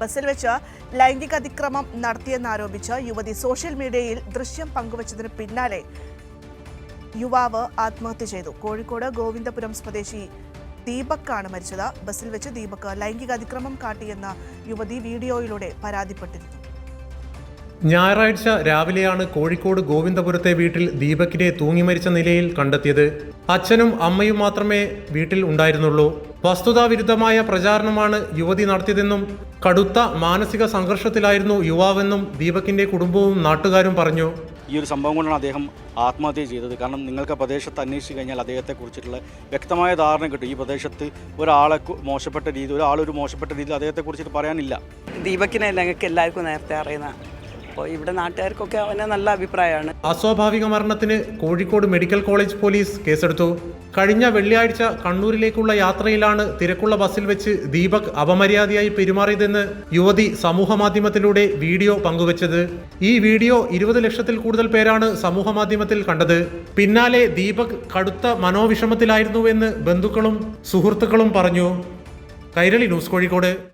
ബസ്സിൽ വെച്ച് ലൈംഗിക അതിക്രമം നടത്തിയെന്നാരോപിച്ച് യുവതി സോഷ്യൽ മീഡിയയിൽ ദൃശ്യം പങ്കുവച്ചതിന് പിന്നാലെ യുവാവ് ആത്മഹത്യ ചെയ്തു. കോഴിക്കോട് ഗോവിന്ദപുരം സ്വദേശി ദീപക്കാണ് മരിച്ചത്. ബസ്സിൽ വെച്ച് ദീപക് ലൈംഗിക അതിക്രമം കാട്ടിയെന്ന് യുവതി വീഡിയോയിലൂടെ പരാതിപ്പെട്ടിരുന്നു. ഞായറാഴ്ച രാവിലെയാണ് കോഴിക്കോട് ഗോവിന്ദപുരത്തെ വീട്ടിൽ ദീപക്കിനെ തൂങ്ങി മരിച്ച നിലയിൽ കണ്ടെത്തിയത്. അച്ഛനും അമ്മയും മാത്രമേ വീട്ടിൽ ഉണ്ടായിരുന്നുള്ളൂ. വസ്തുതാവിരുദ്ധമായ പ്രചാരണമാണ് യുവതി നടത്തിയതെന്നും കടുത്ത മാനസിക സംഘർഷത്തിലായിരുന്നു യുവാവെന്നും ദീപകിന്റെ കുടുംബവും നാട്ടുകാരും പറഞ്ഞു. ഈ ഒരു സംഭവം കൊണ്ടാണ് അദ്ദേഹം ആത്മഹത്യ ചെയ്തത്. കാരണം നിങ്ങൾക്ക് ആ പ്രദേശത്ത് അന്വേഷിച്ച് കഴിഞ്ഞാൽ അദ്ദേഹത്തെക്കുറിച്ചിട്ടുള്ള വ്യക്തമായ ധാരണ കിട്ടും. ഈ പ്രദേശത്ത് ഒരാളെ മോശപ്പെട്ട രീതി ഒരാളൊരു മോശപ്പെട്ട രീതിയിൽ അദ്ദേഹത്തെക്കുറിച്ചിട്ട് പറയാനില്ല. ദീപക്കിനെ ഞങ്ങൾക്ക് എല്ലാവർക്കും നേരത്തെ അറിയുന്ന അപ്പോൾ ഇവിടെ നാട്ടുകാർക്കൊക്കെ അവനെ നല്ല അഭിപ്രായമാണ്. അസ്വാഭാവിക മരണത്തിന് കോഴിക്കോട് മെഡിക്കൽ കോളേജ് പോലീസ് കേസെടുത്തു. കഴിഞ്ഞ വെള്ളിയാഴ്ച കണ്ണൂരിലേക്കുള്ള യാത്രയിലാണ് തിരക്കുള്ള ബസ്സിൽ വെച്ച് ദീപക് അപമര്യാദയായി പെരുമാറിയതെന്ന് യുവതി സമൂഹമാധ്യമത്തിലൂടെ വീഡിയോ പങ്കുവച്ചത്. ഈ വീഡിയോ ഇരുപത് ലക്ഷത്തിൽ കൂടുതൽ പേരാണ് സമൂഹമാധ്യമത്തിൽ കണ്ടത്. പിന്നാലെ ദീപക് കടുത്ത മനോവിഷമത്തിലായിരുന്നുവെന്ന് ബന്ധുക്കളും സുഹൃത്തുക്കളും പറഞ്ഞു. കൈരളി ന്യൂസ് കോഴിക്കോട്.